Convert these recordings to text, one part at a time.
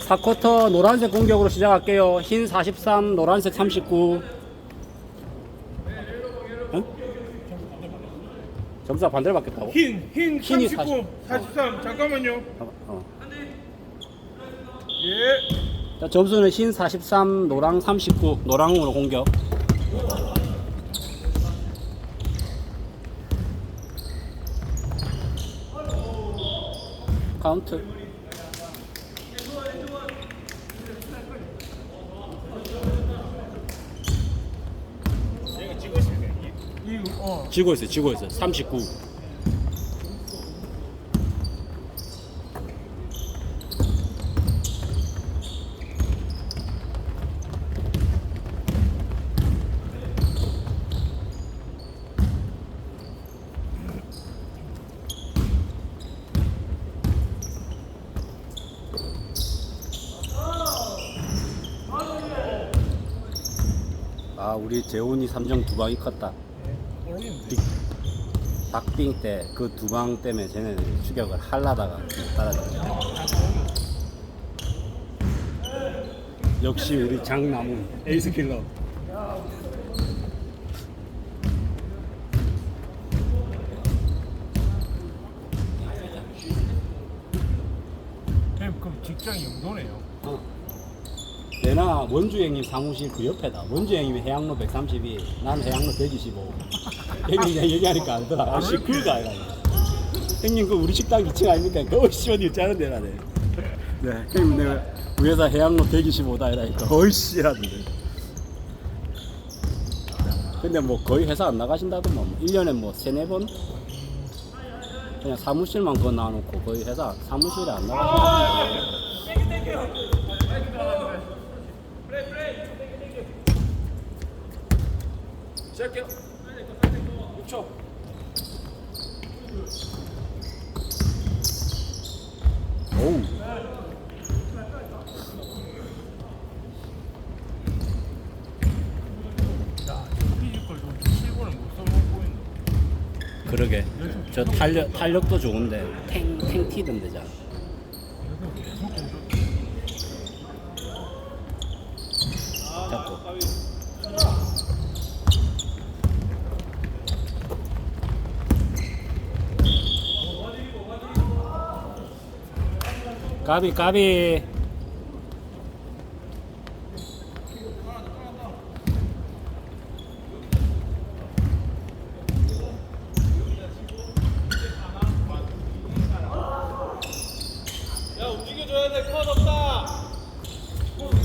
4쿼터 노란색 공격으로 시작할게요. 흰 43, 노란색 39. 응? 점수가 반대로 바뀌었다고? 흰, 흰 흰이 39, 43. 잠깐만요. 어, 어. 예. 자, 점수는 흰 43, 노랑 39. 노랑으로 공격. 카운트. 어. 지고 있어요, 지고 있어요. 39. 아, 우리 재훈이 3점 두 방이 컸다. 박빙 때 그 두 방 때문에 쟤네들이 추격을 할라다가 따라졌죠. 역시 우리 장남은 에이스 킬러. 형 그럼 직장이 영도네요. 어. 내나 원주 형님 사무실 그 옆에다. 원주 형님이 해양로 132, 난 해양로 125. 형님 그냥 얘기하니까 알더라. 아씨 그거 아니라. 형님 그 우리 식당 2층 아닙니까? 그 어디 있자는 데라네. 네, 형님 내가 위에서 해양로 125다 이라니까 어이씨 라던데. 근데 뭐 거의 회사 안 나가신다더만 뭐 1년에 뭐 세네 번 그냥 사무실만 그거 놔놓고 거의 회사 사무실에 안 나가신다던데. 시작해요. 6초. 오우. 야, 피지컬 좀 7번을 못 써먹고 있는. 그러게. 저 탄력 탄력도 좋은데 탱탱 튀던데 자. 계속 계속 공격. 잡고. 까비 까비.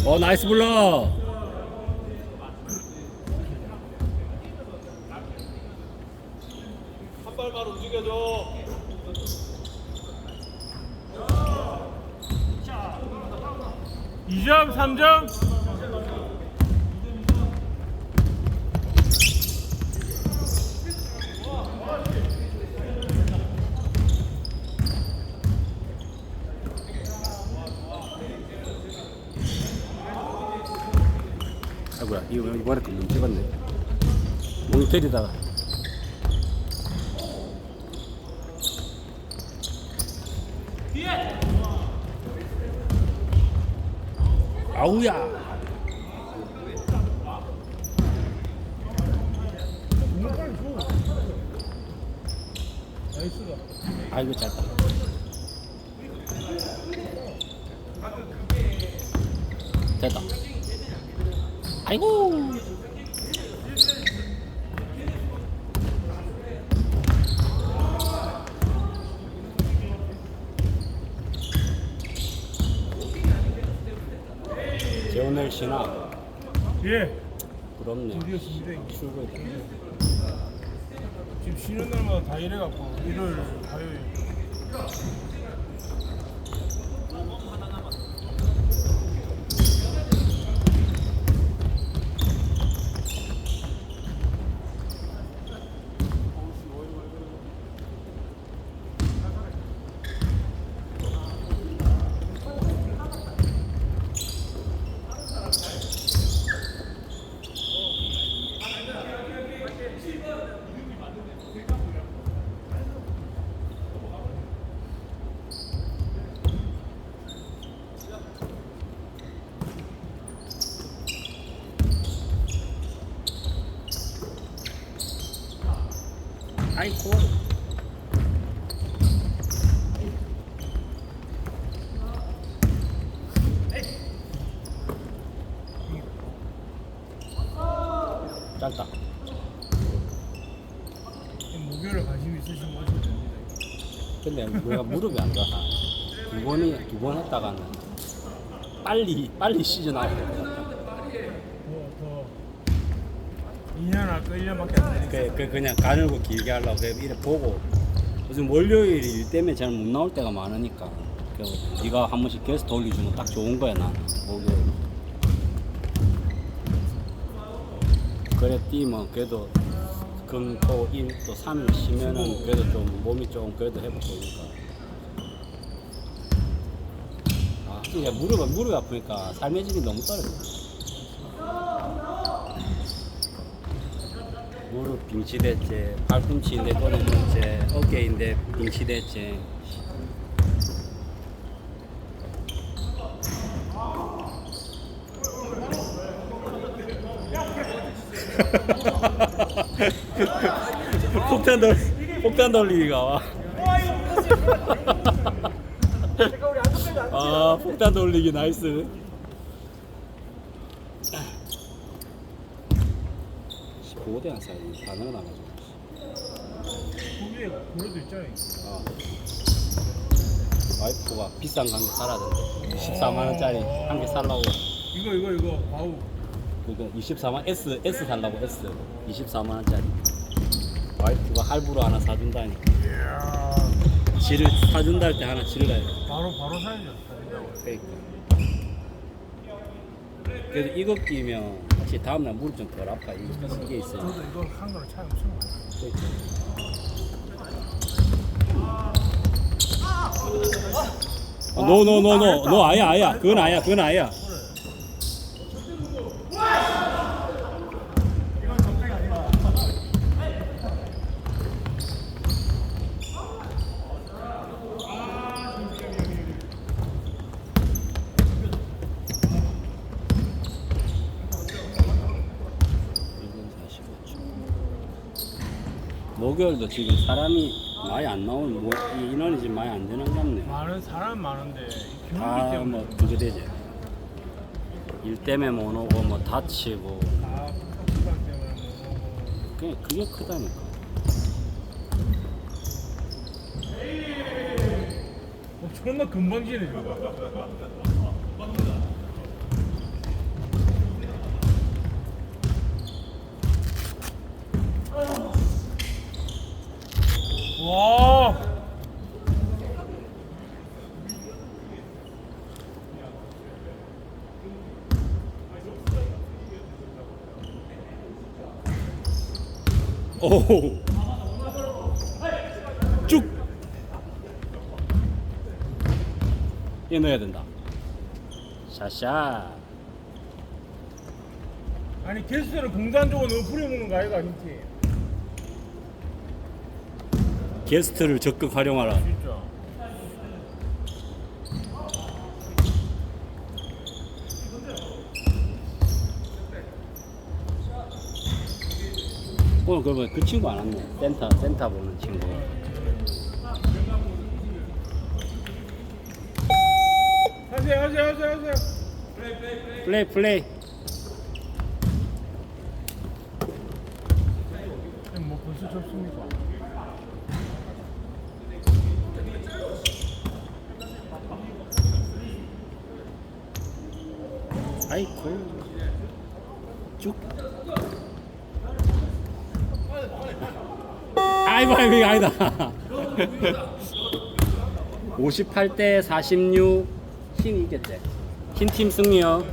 어 나이스 블러. 한 발만 움직여줘. 이점삼점 아이고야 이거 이번에 금방 찍었네. 모니터리다가. 아우야. 아이고 짧다. 됐다. 아이고. 오늘 신화 예. 부럽네. 드디어 준비된 게. 출구했다. 지금 쉬는 날마다 다 이래갖고 일요일, 화요일. 아이고. 짧다. 목요일에 관심 있으신 거 하셔도 됩니다. 근데 우리가 무릎이 안 좋아서 두 번이 두 번 했다가는 빨리 빨리 시즌 아웃 될것 같아. 더, 더 2년 아까 1년밖에 안 되니까. 그, 그 그냥 가늘고 길게 하려고 그래. 이래 보고. 요즘 월요일이 일 때문에 잘 못 나올 때가 많으니까. 그래서 네가 한 번씩 게스트 올려주면 딱 좋은 거야 난. 목요일. 그래 뛰면 그래도 금토일또 3일 쉬면은 그래도 좀 몸이 좀 그래도 회복되니까. 아 이제 무릎 무릎이 아프니까 삶의 질이 너무 떨어져 무릎 빙치대째, 팔꿈치인데 끊어문제, 어깨인데 빙치대째. 폭탄 돌 폭탄 돌리기가 와. 아 폭탄 돌리기 나이스. 15대 한 사이 반응 나가지고. 거기에 그래도 있잖아요. 어. 와이프가 비싼 관계 살아던데. 24만 원짜리 한 개 살라고. 이거 이거 이거. 바우. 그거 24만 S S 살라고 S. 24만 원짜리. 와이프가 할부로 하나 사준다니까 이야. 지를 사준다 할 때 하나 지르라 해 바로 바로 사야죠. 그러니까. 그래도 이거 끼면 확실히 다음날 무릎 좀 덜 아파. 이게, 있어요. 저도 이거 한 거랑 차이 엄청 많아요. 노노노노 너 아야 아야. 그건 아야 그건 아야 목요일도 지금 사람이 많이 안 나오는 뭐, 이 인원이 지금 많이 안 되는 것 같네. 많은 사람 많은데 이 경기 다 때문에 뭐 그게 되지. 일 때문에 못 오고 뭐 다치고 다 시간 때문에 뭐 그게 그게 크다니까. 어, 존나 금방 지네 저거 오. 쭉. 얘 넣어야 된다. 샤샤. 아니 게스트는 공단 쪽은 너무 부려먹는 거 아이가 힌트 게스트를 적극 활용하라. 오늘 그러면 그 친구 안 왔네. 센터 센터 보는 친구. 하세요 하세요 하세요 하세요 플레이 플레이. 뭐 벌써 접습니까? 아이고. 쭉. 아이고 아이고 이거 아니다. 58대 46흰 이겼대. 흰팀 승리요.